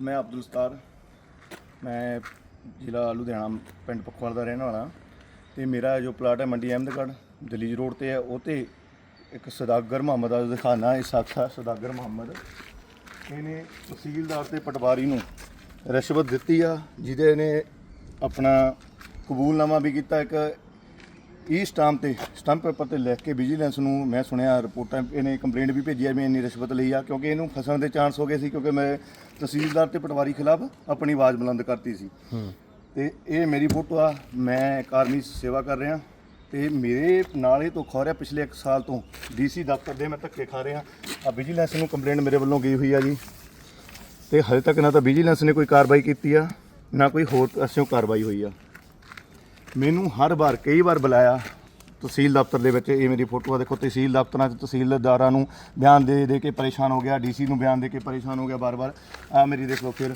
ਮੈਂ ਅਬਦੁਲ ਸਤਾਰ ਮੈਂ ਜ਼ਿਲ੍ਹਾ ਲੁਧਿਆਣਾ ਪਿੰਡ ਪਖਵਾਲ ਦਾ ਰਹਿਣ ਵਾਲਾ। ਤੇ ਮੇਰਾ ਜੋ ਪਲਾਟ ਹੈ ਮੰਡੀ ਅਹਿਮਦਗੜ੍ਹ, ਦਲੀਜ ਰੋਡ ਤੇ ਹੈ। ਉਹ ਤੇ ਇੱਕ ਸਦਾਗਰ ਮੁਹੰਮਦ ਦਾ ਦਿਖਾਣਾ ਇਹ ਸਾਖਾ ਸਦਾਗਰ ਮੁਹੰਮਦ। ਇਹਨੇ ਤਹਿਸੀਲਦਾਰ ਤੇ ਪਟਵਾਰੀ ਨੂੰ ਰਿਸ਼ਵਤ ਦਿੱਤੀ ਆ, ਜਿਹਦੇ ਨੇ ਆਪਣਾ ਕਬੂਲਨਾਮਾ ਵੀ ਕੀਤਾ ਇੱਕ ਈ ਸਟਾਂਪ ਤੇ ਸਟਾਂਪ ਪੇਪਰ ਤੇ ਲਿਖ ਕੇ ਵਿਜੀਲੈਂਸ ਨੂੰ ਮੈਂ ਸੁਣਿਆ ਰਿਪੋਰਟਾਂ ਇਹਨੇ ਕੰਪਲੇਂਟ ਵੀ ਭੇਜੀ ਆ ਮੈਂ ਇੰਨੀ ਰਿਸ਼ਵਤ ਲਈ ਆ ਕਿਉਂਕਿ ਇਹਨੂੰ ਫਸਣ ਦੇ ਚਾਂਸ ਹੋ ਗਏ ਸੀ ਕਿਉਂਕਿ ਮੈਂ ਤਹਿਸੀਲਦਾਰ ਤੇ ਪਟਵਾਰੀ ਖਿਲਾਫ ਆਪਣੀ ਆਵਾਜ਼ ਬੁਲੰਦ ਕਰਤੀ ਸੀ। ਤੇ ਇਹ ਮੇਰੀ ਫੋਟੋ ਆ ਮੈਂ 'ਚ ਸੇਵਾ ਕਰ ਰਿਹਾ ਤੇ ਮੇਰੇ ਨਾਲ ਇਹ ਤੋਂ ਖਾ ਰਿਹਾ ਪਿਛਲੇ 1 ਸਾਲ ਤੋਂ ਡੀਸੀ ਦਫ਼ਤਰ ਦੇ ਮੈਂ ਧੱਕੇ ਖਾ ਰਿਹਾ। ਆ ਵਿਜੀਲੈਂਸ ਨੂੰ ਕੰਪਲੇਂਟ ਮੇਰੇ ਵੱਲੋਂ ਗਈ ਹੋਈ ਆ ਜੀ। ਤੇ ਹਜੇ ਤੱਕ ਨਾ ਤਾਂ ਵਿਜੀਲੈਂਸ ਨੇ ਕੋਈ ਕਾਰਵਾਈ ਕੀਤੀ ਆ ਨਾ ਕੋਈ ਹੋਰ ਅਸਿਓ ਕਾਰਵਾਈ ਹੋਈ ਆ। ਮੈਨੂੰ ਹਰ ਵਾਰ ਕਈ ਵਾਰ ਬੁਲਾਇਆ ਤਹਿਸੀਲ ਦਫ਼ਤਰ ਦੇ ਵਿੱਚ, ਇਹ ਮੇਰੀ ਫੋਟੋ ਆ ਦੇਖੋ, ਤਹਿਸੀਲ ਦਫ਼ਤਰਾਂ 'ਚ ਤਹਿਸੀਲਦਾਰਾਂ ਨੂੰ ਬਿਆਨ ਦੇ ਦੇ ਕੇ ਪਰੇਸ਼ਾਨ ਹੋ ਗਿਆ, ਡੀਸੀ ਨੂੰ ਬਿਆਨ ਦੇ ਕੇ ਪਰੇਸ਼ਾਨ ਹੋ ਗਿਆ ਬਾਰ-ਬਾਰ ਆ ਮੇਰੀ ਦੇਖ ਲਓ ਫਿਰ,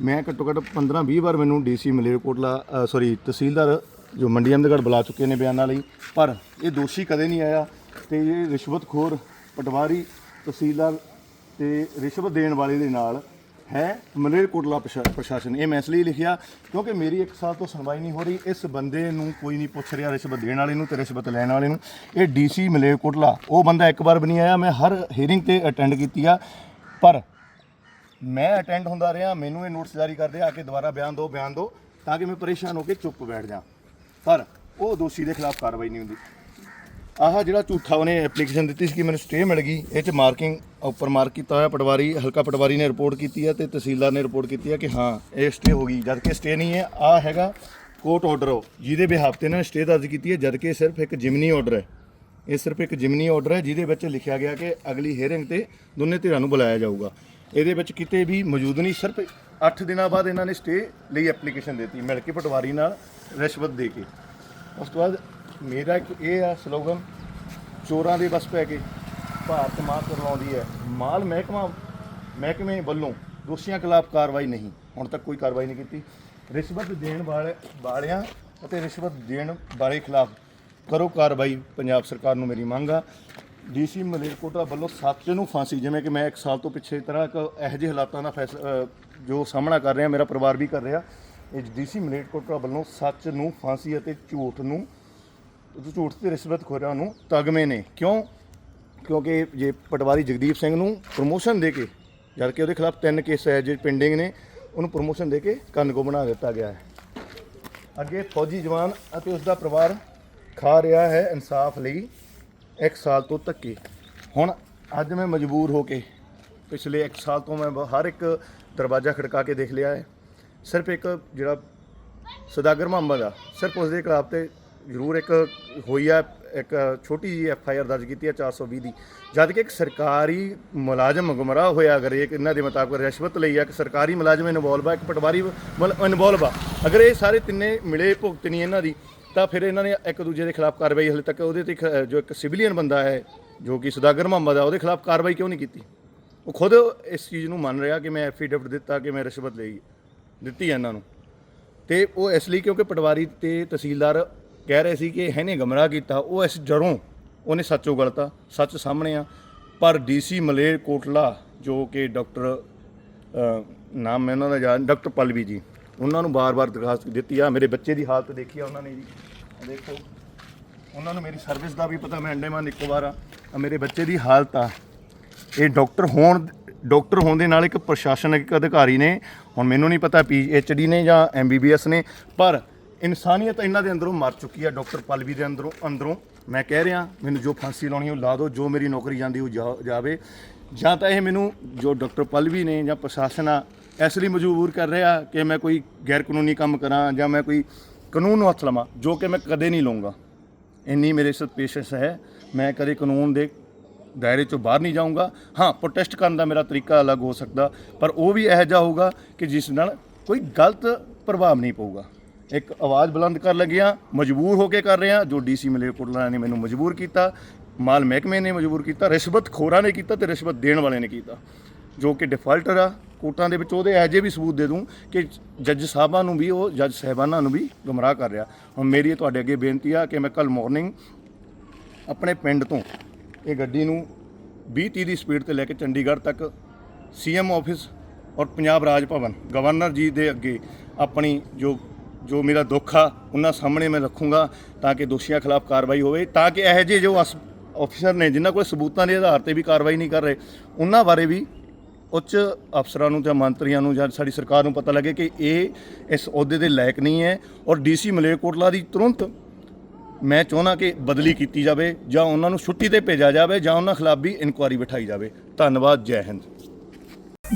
ਮੈਂ ਘੱਟੋ ਘੱਟ 15-20 ਵਾਰ ਮੈਨੂੰ ਡੀਸੀ ਮਲੇਰਕੋਟਲਾ ਸੌਰੀ ਤਹਿਸੀਲਦਾਰ ਜੋ ਮੰਡੀ ਅਹਿਮਦਗੜ੍ਹ ਬੁਲਾ ਚੁੱਕੇ ਨੇ ਬਿਆਨਾਂ ਲਈ, ਪਰ ਇਹ ਦੋਸ਼ੀ ਕਦੇ ਨਹੀਂ ਆਇਆ ਤੇ ਇਹ ਰਿਸ਼ਵਤਖੋਰ ਪਟਵਾਰੀ ਤਹਿਸੀਲਦਾਰ ਤੇ ਰਿਸ਼ਵਤ ਦੇਣ ਵਾਲੇ ਦੇ ਨਾਲ ਹੈ ਮਲੇਰਕੋਟਲਾ ਪ੍ਰਸ਼ਾ- ਪ੍ਰਸ਼ਾਸਨ। ਇਹ ਮੈਂ ਇਸ ਲਈ ਲਿਖਿਆ, ਕਿਉਂਕਿ ਮੇਰੀ ਇੱਕ ਸਾਲ ਤੋਂ ਸੁਣਵਾਈ ਨਹੀਂ ਹੋ ਰਹੀ। ਇਸ ਬੰਦੇ ਨੂੰ ਕੋਈ ਨਹੀਂ ਪੁੱਛ ਰਿਹਾ ਰਿਸ਼ਵਤ ਦੇਣ ਵਾਲੇ ਨੂੰ ਤੇ ਰਿਸ਼ਵਤ ਲੈਣ ਵਾਲੇ ਨੂੰ। ਇਹ ਡੀਸੀ ਮਲੇਰਕੋਟਲਾ ਉਹ ਬੰਦਾ ਇੱਕ ਵਾਰ ਵੀ ਨਹੀਂ ਆਇਆ। ਮੈਂ ਹਰ ਹੀਅਰਿੰਗ ਤੇ ਅਟੈਂਡ ਕੀਤੀ ਆ। ਪਰ ਮੈਂ ਅਟੈਂਡ ਹੁੰਦਾ ਰਿਹਾ, ਮੈਨੂੰ ਇਹ ਨੋਟਿਸ ਜਾਰੀ ਕਰਦੇ ਆ ਕੇ ਦੁਬਾਰਾ ਬਿਆਨ ਦਿਓ ਬਿਆਨ ਦਿਓ, ਤਾਂ ਕਿ ਮੈਂ ਪਰੇਸ਼ਾਨ ਹੋ ਕੇ ਚੁੱਪ ਬੈਠ ਜਾ। ਪਰ ਉਹ ਦੋਸ਼ੀ ਦੇ ਖਿਲਾਫ ਕਾਰਵਾਈ ਨਹੀਂ ਹੁੰਦੀ। ਆਹ ਜਿਹੜਾ ਝੂਠਾ ਉਹਨੇ ਐਪਲੀਕੇਸ਼ਨ ਦਿੱਤੀ ਸੀ ਕਿ ਮੈਨੂੰ ਸਟੇ ਮਿਲ ਗਈ। ਇਹ ਚ ਮਾਰਕਿੰਗ ਉੱਪਰ ਮਾਰਕ ਕੀਤਾ ਹੋਇਆ ਪਟਵਾਰੀ, ਹਲਕਾ ਪਟਵਾਰੀ ਨੇ ਰਿਪੋਰਟ ਕੀਤੀ ਹੈ ਤੇ ਤਹਿਸੀਲਦਾਰ ਨੇ ਰਿਪੋਰਟ ਕੀਤੀ ਹੈ ਕਿ ਹਾਂ, ਇਹ ਸਟੇ ਹੋ ਗਈ। ਜਦਕਿ ਸਟੇ ਨਹੀਂ ਹੈ ਆ ਹੈਗਾ ਕੋਰਟ ਆਰਡਰ ਜਿਹਦੇ ਬਿਹਾਫ ਤੇ ਇਹਨਾਂ ਨੇ ਸਟੇ ਦਰਜ ਕੀਤੀ ਹੈ ਜਦਕਿ ਸਿਰਫ ਇੱਕ ਜਿਮਨੀ ਆਰਡਰ ਹੈ। ਇਹ ਸਿਰਫ ਇੱਕ ਜਿਮਨੀ ਆਰਡਰ ਹੈ, ਜਿਹਦੇ ਵਿੱਚ ਲਿਖਿਆ ਗਿਆ ਕਿ ਅਗਲੀ ਹੇਅਰਿੰਗ ਤੇ ਦੋਨੇ ਧਿਰਾਂ ਨੂੰ ਬੁਲਾਇਆ ਜਾਊਗਾ। ਇਹਦੇ ਵਿੱਚ ਕਿਤੇ ਵੀ ਮੌਜੂਦ ਨਹੀਂ, ਸਿਰਫ 8 ਦਿਨਾਂ ਬਾਅਦ ਇਹਨਾਂ ਨੇ ਸਟੇ ਲਈ ਐਪਲੀਕੇਸ਼ਨ ਦਿੱਤੀ, ਮਿਲ ਕੇ ਪਟਵਾਰੀ ਨਾਲ ਰਿਸ਼ਵਤ ਦੇ ਕੇ। ਉਸ ਤੋਂ ਬਾਅਦ ਮੇਰਾ ਇੱਕ ਇਹ ਆ ਸਲੋਗਨ, ਚੋਰਾਂ ਦੇ ਬਸ ਪੈ ਕੇ ਭਾਰਤ ਮਾਰ ਕਰਵਾਉਂਦੀ ਹੈ। ਮਾਲ ਮਹਿਕਮਾ, ਮਹਿਕਮੇ ਵੱਲੋਂ ਦੋਸ਼ੀਆਂ ਖਿਲਾਫ ਕਾਰਵਾਈ ਨਹੀਂ। ਹੁਣ ਤੱਕ ਕੋਈ ਕਾਰਵਾਈ ਨਹੀਂ ਕੀਤੀ। ਰਿਸ਼ਵਤ ਦੇਣ ਵਾਲੇ ਵਾਲਿਆਂ ਅਤੇ ਰਿਸ਼ਵਤ ਦੇਣ ਵਾਲੇ ਖਿਲਾਫ ਕਰੋ ਕਾਰਵਾਈ, ਪੰਜਾਬ ਸਰਕਾਰ ਨੂੰ ਮੇਰੀ ਮੰਗ ਆ। ਡੀਸੀ ਮਲੇਰਕੋਟਲਾ ਵੱਲੋਂ ਸੱਚ ਨੂੰ ਫਾਂਸੀ, ਜਿਵੇਂ ਕਿ ਮੈਂ 1 ਸਾਲ ਤੋਂ ਪਿੱਛੇ ਤਰ੍ਹਾਂ ਇੱਕ ਇਹੋ ਜਿਹੇ ਹਾਲਾਤਾਂ ਦਾ ਫੈਸਲਾ ਜੋ ਸਾਹਮਣਾ ਕਰ ਰਿਹਾ, ਮੇਰਾ ਪਰਿਵਾਰ ਵੀ ਕਰ ਰਿਹਾ। ਇਹ ਡੀਸੀ ਮਲੇਰਕੋਟਲਾ ਵੱਲੋਂ ਸੱਚ ਨੂੰ ਫਾਂਸੀ ਅਤੇ ਝੂਠ ਨੂੰ ਝੂਠ ਤੇ ਰਿਸ਼ਵਤ ਖੋਰਾਂ ਨੂੰ ਤਗਮੇ ਨੇ। ਕਿਉਂ? ਕਿਉਂਕਿ ਜੇ ਪਟਵਾਰੀ ਜਗਦੀਪ ਸਿੰਘ ਨੂੰ ਪ੍ਰਮੋਸ਼ਨ ਦੇ ਕੇ, ਜਦ ਕਿ ਉਹਦੇ ਖਿਲਾਫ ਤਿੰਨ ਕੇਸ ਹੈ ਜੇ ਪੈਂਡਿੰਗ ਨੇ, ਉਹਨੂੰ ਪ੍ਰਮੋਸ਼ਨ ਦੇ ਕੇ ਕੰਨਗੋ ਬਣਾ ਦਿੱਤਾ ਗਿਆ ਹੈ। ਅੱਗੇ ਫੌਜੀ ਜਵਾਨ ਅਤੇ ਉਸ ਦਾ ਪਰਿਵਾਰ ਖਾ ਰਿਹਾ ਹੈ ਇਨਸਾਫ ਲਈ ਇੱਕ ਸਾਲ ਤੋਂ ਧੱਕੇ। ਹੁਣ ਅੱਜ ਮੈਂ ਮਜਬੂਰ ਹੋ ਕੇ ਪਿਛਲੇ 1 ਸਾਲ ਤੋਂ ਮੈਂ ਹਰ ਇੱਕ ਦਰਵਾਜ਼ਾ ਖੜਕਾ ਕੇ ਦੇਖ ਲਿਆ ਹੈ। ਸਿਰਫ ਇੱਕ ਜਿਹੜਾ ਸਦਾਗਰ ਮੁਹੰਮਦ ਆ ਸਿਰਫ ਉਸ ਦੇ ਖਿਲਾਫ ਤੇ ਜ਼ਰੂਰ ਇੱਕ ਹੋਈ ਆ, ਇੱਕ ਛੋਟੀ ਜੀ ਐਫ ਆਈ ਆਰ ਦਰਜ ਕੀਤੀ ਹੈ 420 ਦੀ। ਜਦ ਕਿ ਇੱਕ ਸਰਕਾਰੀ ਮੁਲਾਜ਼ਮ ਗੁੰਮਰਾਹ ਹੋਇਆ, ਅਗਰ ਇਹ ਇਹਨਾਂ ਦੇ ਮੁਤਾਬਕ ਰਿਸ਼ਵਤ ਲਈ ਆ, ਇੱਕ ਸਰਕਾਰੀ ਮੁਲਾਜ਼ਮ ਇਨਵੋਲਵ ਆ, ਇੱਕ ਪਟਵਾਰੀ ਇਨਵੋਲਵ ਆ। ਅਗਰ ਇਹ ਸਾਰੇ ਤਿੰਨੇ ਮਿਲੇ ਭੁਗਤ ਨਹੀਂ ਇਹਨਾਂ ਦੀ, ਤਾਂ ਫਿਰ ਇਹਨਾਂ ਨੇ ਇੱਕ ਦੂਜੇ ਦੇ ਖਿਲਾਫ ਕਾਰਵਾਈ ਹਲੇ ਤੱਕ ਉਹਦੇ ਤੇ ਖ- ਜੋ ਇੱਕ ਸਿਵਲੀਅਨ ਬੰਦਾ ਹੈ, ਜੋ ਕਿ ਸਦਾਗਰ ਮੁਹੰਮਦ ਆ, ਉਹਦੇ ਖਿਲਾਫ ਕਾਰਵਾਈ ਕਿਉਂ ਨਹੀਂ ਕੀਤੀ? ਉਹ ਖੁਦ ਇਸ ਚੀਜ਼ ਨੂੰ ਮੰਨ ਰਿਹਾ ਕਿ ਮੈਂ ਐਫੀਡੇਵਿਟ ਦਿੱਤਾ ਕਿ ਮੈਂ ਰਿਸ਼ਵਤ ਲਈ ਦਿੱਤੀ ਹੈ ਇਹਨਾਂ ਨੂੰ। ਤੇ ਉਹ ਇਸ ਲਈ ਕਿਉਂਕਿ ਪਟਵਾਰੀ ਤੇ ਤਹਿਸੀਲਦਾਰ ਕਹਿ ਰਹੇ ਸੀ ਕਿ ਇਹਨੇ ਗਮਰਾਹ ਕੀਤਾ, ਉਹ ਇਸ ਜੜੋਂ ਉਹਨੇ ਸੱਚ ਉਗਲਤਾ, ਸੱਚ ਸਾਹਮਣੇ ਆ। ਪਰ ਡੀਸੀ ਮਲੇਰ ਕੋਟਲਾ, ਜੋ ਕਿ ਡਾਕਟਰ ਨਾਮ ਮੈਂ ਉਹਨਾਂ ਦਾ ਯਾਦ, ਡਾਕਟਰ ਪਲਵੀ ਜੀ, ਉਹਨਾਂ ਨੂੰ ਬਾਰ-ਬਾਰ ਦਰਖਾਸਤ ਦਿੱਤੀ ਆ। ਮੇਰੇ ਬੱਚੇ ਦੀ ਹਾਲਤ ਦੇਖੀ ਆ ਉਹਨਾਂ ਨੇ ਜੀ। ਦੇਖੋ, ਉਹਨਾਂ ਨੂੰ ਮੇਰੀ ਸਰਵਿਸ ਦਾ ਵੀ ਪਤਾ, ਮੈਂ ਅੰਡੇਮਾਨ ਨਿਕੋਬਾਰ ਆ। ਆਹ ਮੇਰੇ ਬੱਚੇ ਦੀ ਹਾਲਤ ਆ। ਇਹ ਡਾਕਟਰ ਹੋਣ ਡਾਕਟਰ ਹੋਣ ਦੇ ਨਾਲ ਇੱਕ ਪ੍ਰਸ਼ਾਸਨਿਕ ਅਧਿਕਾਰੀ ਨੇ, ਹੁਣ ਮੈਨੂੰ ਨਹੀਂ ਪਤਾ ਪੀ ਐਚ ਡੀ ਨੇ ਜਾਂ ਐਮ ਬੀ ਬੀ ਐਸ ਨੇ, ਪਰ ਇਨਸਾਨੀਅਤ ਇਹਨਾਂ ਦੇ ਅੰਦਰੋਂ ਮਰ ਚੁੱਕੀ ਆ, ਡਾਕਟਰ ਪਲਵੀ ਦੇ ਅੰਦਰੋਂ ਅੰਦਰੋਂ। ਮੈਂ ਕਹਿ ਰਿਹਾ, ਮੈਨੂੰ ਜੋ ਫਾਂਸੀ ਲਾਉਣੀ ਉਹ ਲਾ ਦਿਓ, ਜੋ ਮੇਰੀ ਨੌਕਰੀ ਜਾਂਦੀ ਉਹ ਜਾ- ਜਾਵੇ। ਜਾਂ ਤਾਂ ਇਹ ਮੈਨੂੰ ਜੋ ਡਾਕਟਰ ਪਲਵੀ ਨੇ ਜਾਂ ਪ੍ਰਸ਼ਾਸਨ ਆ, ਇਸ ਲਈ ਮਜਬੂਰ ਕਰ ਰਿਹਾ ਕਿ ਮੈਂ ਕੋਈ ਗੈਰ ਕਾਨੂੰਨੀ ਕੰਮ ਕਰਾਂ ਜਾਂ ਮੈਂ ਕੋਈ ਕਾਨੂੰਨ ਨੂੰ ਹੱਥ ਲਵਾਂ, ਜੋ ਕਿ ਮੈਂ ਕਦੇ ਨਹੀਂ ਲਵਾਂਗਾ ਇੰਨੀ ਮੇਰੇ ਸਿਰ ਪੇਸ਼ੈਂਸ ਹੈ, ਮੈਂ ਕਦੇ ਕਾਨੂੰਨ ਦੇ ਦਾਇਰੇ ਚੋਂ ਬਾਹਰ ਨਹੀਂ ਜਾਊਂਗਾ। ਹਾਂ ਪ੍ਰੋਟੈਸਟ ਕਰਨ ਦਾ ਮੇਰਾ ਤਰੀਕਾ ਅਲੱਗ ਹੋ ਸਕਦਾ, ਪਰ ਉਹ ਵੀ ਇਹੋ ਜਿਹਾ ਹੋਊਗਾ ਕਿ ਜਿਸ ਨਾਲ ਕੋਈ ਗਲਤ ਪ੍ਰਭਾਵ ਨਹੀਂ ਪਊਗਾ। ਇੱਕ ਆਵਾਜ਼ ਬੁਲੰਦ ਕਰ ਲੱਗਿਆ, ਮਜਬੂਰ ਹੋ ਕੇ ਕਰ ਰਿਹਾ ਜੋ ਡੀਸੀ ਮਲੇਰਕੋਟਲਾ ਨੇ ਮੈਨੂੰ ਮਜਬੂਰ ਕੀਤਾ, ਮਾਲ ਮਹਿਕਮੇ ਨੇ ਮਜਬੂਰ ਕੀਤਾ, ਰਿਸ਼ਵਤ ਖੋਰਾਂ ਨੇ ਕੀਤਾ ਤੇ ਰਿਸ਼ਵਤ ਦੇਣ ਵਾਲੇ ਨੇ ਕੀਤਾ। ਜੋ ਕਿ ਡਿਫਾਲਟਰ ਆ, ਕੋਰਟਾਂ ਦੇ ਵਿੱਚ ਉਹਦੇ ਇਹੋ ਜਿਹੇ ਵੀ ਸਬੂਤ ਦੇ ਦੂੰ ਕਿ ਜੱਜ ਸਾਹਿਬਾਂ ਨੂੰ ਵੀ ਉਹ, ਜੱਜ ਸਾਹਿਬਾਨਾਂ ਨੂੰ ਵੀ ਗੁੰਮਰਾਹ ਕਰ ਰਿਹਾ। ਹੁਣ ਮੇਰੀ ਤੁਹਾਡੇ ਅੱਗੇ ਬੇਨਤੀ ਆ ਕਿ ਮੈਂ ਕੱਲ ਮਾਰਨਿੰਗ ਆਪਣੇ ਪਿੰਡ ਤੋਂ ਇਹ ਗੱਡੀ ਨੂੰ 20 30 ਦੀ ਸਪੀਡ ਤੇ ਲੈ ਕੇ ਚੰਡੀਗੜ੍ਹ ਤੱਕ ਸੀਐਮ ਆਫਿਸ ਔਰ ਪੰਜਾਬ ਰਾਜ ਭਵਨ ਗਵਰਨਰ ਜੀ ਦੇ ਅੱਗੇ ਆਪਣੀ ਜੋ ਜੋ ਮੇਰਾ ਦੁੱਖ ਆ, ਉਹਨਾਂ ਸਾਹਮਣੇ ਮੈਂ ਰੱਖੂੰਗਾ ਤਾਂ ਕਿ ਦੋਸ਼ੀਆਂ ਖਿਲਾਫ ਕਾਰਵਾਈ ਹੋਵੇ, ਤਾਂ ਕਿ ਇਹੋ ਜਿਹੇ ਜੋ ਅਸ- ਅਫਸਰ ਨੇ ਜਿਨ੍ਹਾਂ ਕੋਲ ਸਬੂਤਾਂ ਦੇ ਆਧਾਰ ਤੇ ਵੀ ਕਾਰਵਾਈ ਨਹੀਂ ਕਰ ਰਹੇ, ਉਹਨਾਂ ਬਾਰੇ ਵੀ ਉੱਚ ਅਫਸਰਾਂ ਨੂੰ ਜਾਂ ਮੰਤਰੀਆਂ ਨੂੰ ਜਾਂ ਸਾਡੀ ਸਰਕਾਰ ਨੂੰ ਪਤਾ ਲੱਗੇ ਕਿ ਇਹ ਇਸ ਅਹੁਦੇ ਦੇ ਲਾਇਕ ਨਹੀਂ ਹੈ ਔਰ ਡੀਸੀ ਮਲੇਰਕੋਟਲਾ ਦੀ ਤੁਰੰਤ ਮੈਂ ਚਾਹੁੰਦਾ ਕਿ ਬਦਲੀ ਕੀਤੀ ਜਾਵੇ ਜਾਂ ਉਹਨਾਂ ਨੂੰ ਛੁੱਟੀ ਤੇ ਭੇਜਿਆ ਜਾਵੇ ਜਾਂ ਉਹਨਾਂ ਖਿਲਾਫ ਵੀ ਇਨਕੁਆਇਰੀ ਬਿਠਾਈ ਜਾਵੇ। ਧੰਨਵਾਦ, ਜੈ ਹਿੰਦ।